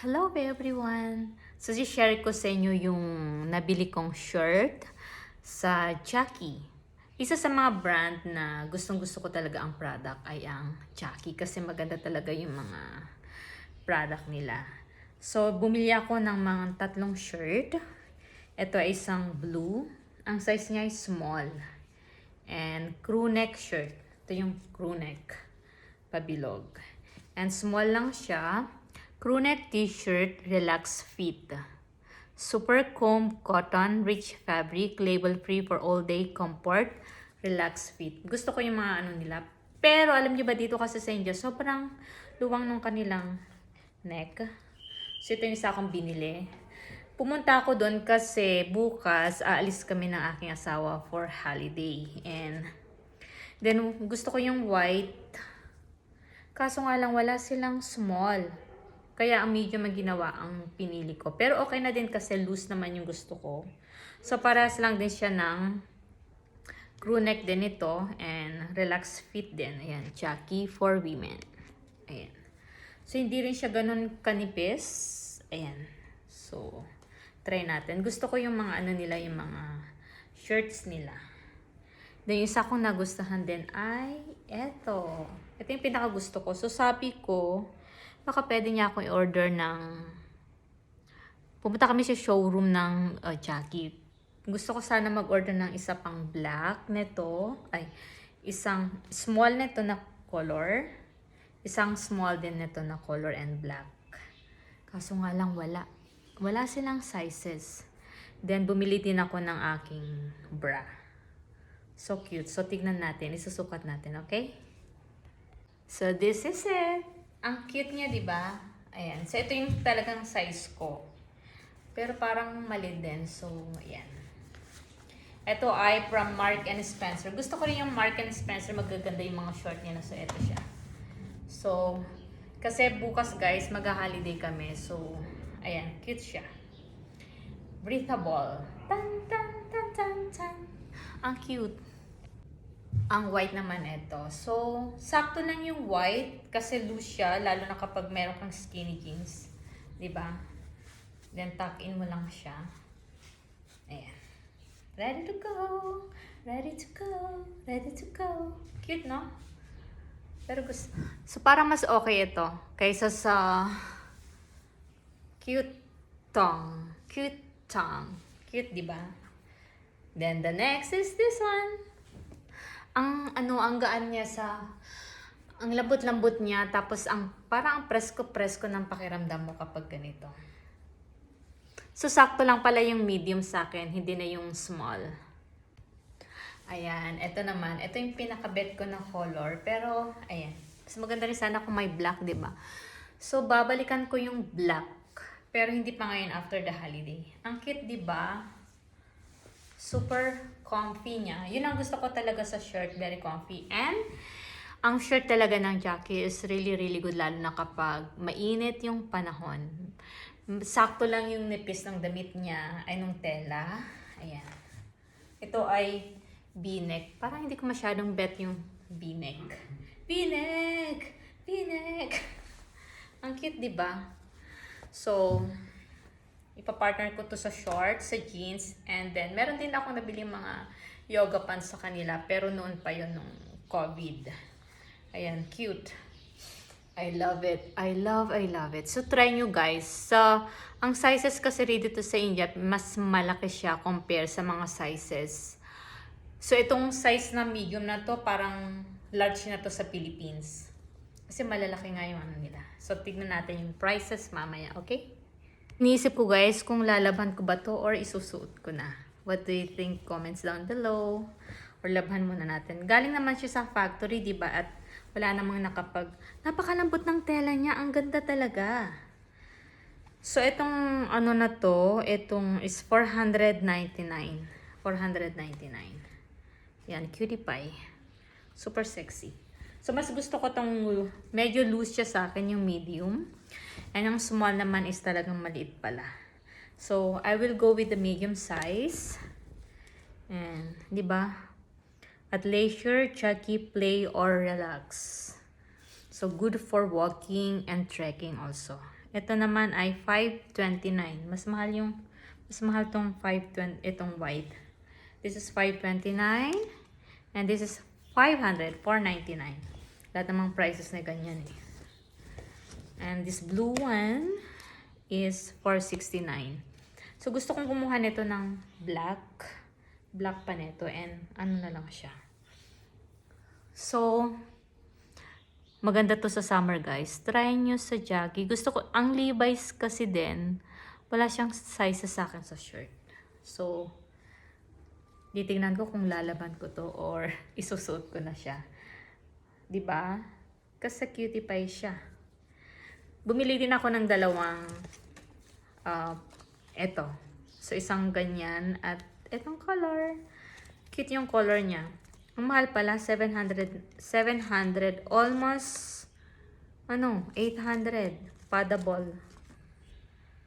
Hello everyone! So, share ko sa inyo yung nabili kong shirt sa Jackie. Isa sa mga brand na gustong gusto ko talaga ang product ay ang Jackie kasi maganda talaga yung mga product nila. So, bumili ako ng mga tatlong shirt. Ito ay isang blue. Ang size niya ay small. And crew neck shirt. Ito yung crew neck. Pabilog. And small lang siya. Crew neck t-shirt, relax fit. Super comb cotton, rich fabric, label free for all day comfort, relax fit. Gusto ko yung mga ano nila. Pero alam niyo ba dito kasi sa India, sobrang luwang nung kanilang neck. So ito yung isa akong binili. Pumunta ako doon kasi bukas aalis kami ng aking asawa for holiday. And then gusto ko yung white. Kaso nga lang wala silang small. Kaya ang medium ang ginawa ang pinili ko. Pero okay na din kasi loose naman yung gusto ko. So parehas lang din siya ng crew neck din ito and relax fit din. Ayan, Jackie for women. Ayan. So hindi rin siya ganun kanipis. Ayan. So try natin. Gusto ko yung mga ano nila, yung mga shirts nila. Then yung isa kong nagustuhan din ay eto. Ito yung pinaka gusto ko. So sabi ko, baka pwede niya ako i-order ng pumunta kami sa showroom ng uh, Jackie. Gusto ko sana mag-order ng isa pang black nito. Ay, isang small nito na color. Isang small din nito na color and black. Kaso nga lang wala. Wala silang sizes. Then, bumili din ako ng aking bra. So cute. So, tignan natin. Isusukat natin, okay? So, this is it. Ang cute niya, di ba? Ayan. So, ito yung talagang size ko. Pero parang mali din. So, ayan. Ito ay from Mark and Spencer. Gusto ko rin yung Mark and Spencer. Magaganda yung mga short nila. So, ito siya. So, kasi bukas guys, mag-holiday kami. So, ayan. Cute siya. Breathable. Tan, tan, tan, tan, tan. Ang cute. Ang white naman ito. So, sakto lang yung white kasi loose siya, lalo na kapag meron kang skinny jeans. ba? Then, tuck in mo lang siya. Ayan. Ready to go. Ready to go. Ready to go. Cute, no? Pero gusto... So, parang mas okay ito kaysa sa cute tongue. Cute tongue. Cute, di ba? Then, the next is this one ang ano ang gaan niya sa ang lambot-lambot niya tapos ang parang ang presko-presko ng pakiramdam mo kapag ganito. So sakto lang pala yung medium sa akin, hindi na yung small. Ayan, ito naman, ito yung pinakabet ko ng color, pero ayan. Mas maganda rin sana kung may black, 'di ba? So babalikan ko yung black, pero hindi pa ngayon after the holiday. Ang cute, 'di ba? Super comfy niya. Yun ang gusto ko talaga sa shirt, very comfy. And, ang shirt talaga ng Jackie is really, really good, lalo na kapag mainit yung panahon. Sakto lang yung nipis ng damit niya, ay nung tela. Ayan. Ito ay v-neck. Parang hindi ko masyadong bet yung v-neck. V-neck! V-neck! Ang cute, di ba? So, ipapartner ko to sa shorts, sa jeans, and then meron din ako nabili mga yoga pants sa kanila, pero noon pa yun nung COVID. Ayan, cute. I love it. I love, I love it. So, try nyo guys. So, ang sizes kasi dito sa India, mas malaki siya compare sa mga sizes. So, itong size na medium na to, parang large na to sa Philippines. Kasi malalaki nga yung ano nila. So, tignan natin yung prices mamaya, okay? Iniisip ko guys kung lalaban ko ba to or isusuot ko na. What do you think? Comments down below. Or labhan muna natin. Galing naman siya sa factory, di ba? At wala namang nakapag... Napakalambot ng tela niya. Ang ganda talaga. So, itong ano na to, itong is 499. 499. Yan, cutie pie. Super sexy. So, mas gusto ko tong medyo loose siya sa akin, yung medium. And yung small naman is talagang maliit pala. So, I will go with the medium size. And, di ba? At leisure, chuggy, play, or relax. So, good for walking and trekking also. Ito naman ay 529. Mas mahal yung mas mahal tong 520 itong white. This is 529 and this is 500, 499. Lahat namang prices na ganyan eh. And this blue one is 469. So gusto kong kumuha nito ng black. Black pa nito and ano na lang siya. So, maganda to sa summer guys. Try nyo sa jockey. Gusto ko, ang Levi's kasi din, wala siyang size sa akin sa shirt. So, titignan ko kung lalaban ko to or isusuot ko na siya. 'Di ba? Kasi cutie pie siya. Bumili din ako ng dalawang uh, eto. So, isang ganyan at etong color. Cute yung color niya. Ang mahal pala, 700, 700, almost, ano, 800, paddable.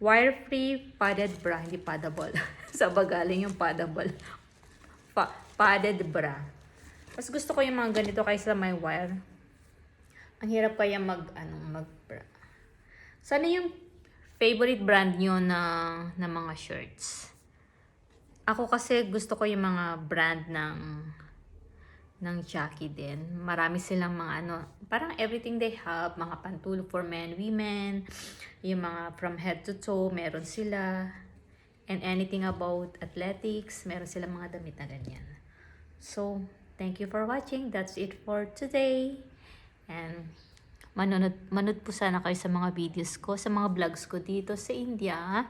Wire-free padded bra, hindi paddable. Sa bagaling yung paddable. Pa padded bra. Mas gusto ko yung mga ganito kaysa may wire. Ang hirap kaya mag, ano, mag bra. So, ano yung favorite brand nyo na, na mga shirts? Ako kasi gusto ko yung mga brand ng ng Jackie din. Marami silang mga ano, parang everything they have, mga pantulog for men, women, yung mga from head to toe, meron sila. And anything about athletics, meron silang mga damit na ganyan. So, thank you for watching. That's it for today. And manonood, manood po sana kayo sa mga videos ko, sa mga vlogs ko dito sa India.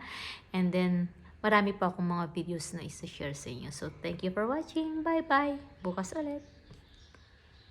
And then, marami pa akong mga videos na isa-share sa inyo. So, thank you for watching. Bye-bye. Bukas ulit.